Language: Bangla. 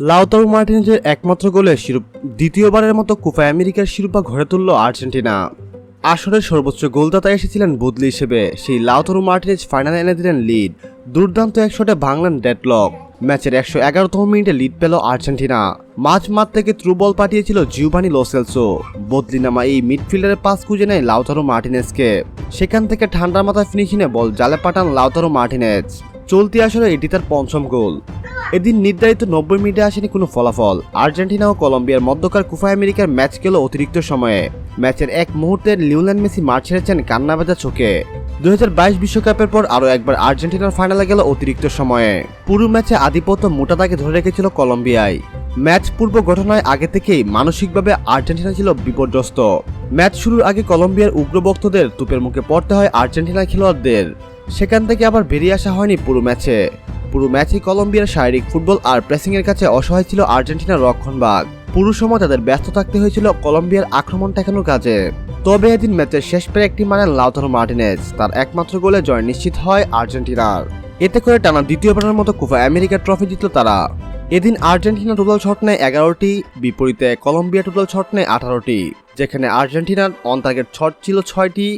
লাউতারো মার্টিনেজের একমাত্র গোলে শিরোপ দ্বিতীয়বারের মতো কোপা আমেরিকার শিরোপা ঘরে তুলল আর্জেন্টিনা। আসরের সর্বোচ্চ গোলদাতা এসেছিলেন বদলি হিসেবে। সেই লাউতারো মার্টিনেজ ফাইনালে এনে দিলেন লিড। দুর্দান্ত এক শটে ভাঙলেন ডেডলক। ম্যাচের একশো এগারোতম মিনিটে লিড পেল আর্জেন্টিনা। মাঝ মাঠ থেকে থ্রু বল পাঠিয়েছিল জিউবানি লোসেলসো বদলি নামা এই মিডফিল্ডারের পাস খুঁজে নেয় লাউতারো মার্টিনেজকে। সেখান থেকে ঠান্ডা মাথায় ফিনিশিংয়ে বল জালে পাঠান লাউতারো মার্টিনেজ। চলতি আসলে এটি তার পঞ্চম গোল। এদিন নির্ধারিত নব্বই মিনিটে আসেনি কোনো ফলাফল। আর্জেন্টিনা ও কলম্বিয়ার মধ্যকার কুফা আমেরিকার ম্যাচ গেল অতিরিক্ত সময়ে। ম্যাচের এক মুহূর্তে লিওনেল মেসি মাঠ ছেড়েছেন কান্না ভেজা চোখে দু বিশ্বকাপের পর আরও একবার আর্জেন্টিনার ফাইনালে গেল অতিরিক্ত সময়ে। পুরো ম্যাচে আধিপত্য মোটা দাগে ধরে রেখেছিল কলম্বিয়ায় ম্যাচ পূর্ব ঘটনায় আগে থেকেই মানসিকভাবে আর্জেন্টিনা ছিল বিপর্যস্ত। ম্যাচ শুরুর আগে কলম্বিয়ার উগ্রভক্তদের তুপের মুখে পড়তে হয় আর্জেন্টিনা খেলোয়াড়দের। সেখান থেকে আবার বেরিয়ে আসা হয়নি পুরো ম্যাচে। পুরো ম্যাচে কলম্বিয়ার শারীরিক ফুটবল আর প্রেসিংয়ের কাছে অসহায় ছিল আর্জেন্টিনার রক্ষণভাগ। পুরো সময় তাদের ব্যস্ত থাকতে হয়েছিল কলম্বিয়ার আক্রমণ ঠেকানোর কাজে। তবে এদিন ম্যাচের শেষ পেরে একটি মানেন লাউতারো মার্টিনেজ, তার একমাত্র গোলে জয় নিশ্চিত হয় আর্জেন্টিনার। এতে করে টানা দ্বিতীয়বারের মতো কোপা আমেরিকার ট্রফি জিতল তারা। এদিন আর্জেন্টিনা টোটাল শট নেয় এগারোটি, বিপরীতে কলম্বিয়া টোটাল শট নেয় আঠারোটি, যেখানে আর্জেন্টিনার অন টার্গেট শট ছিল ছয়টি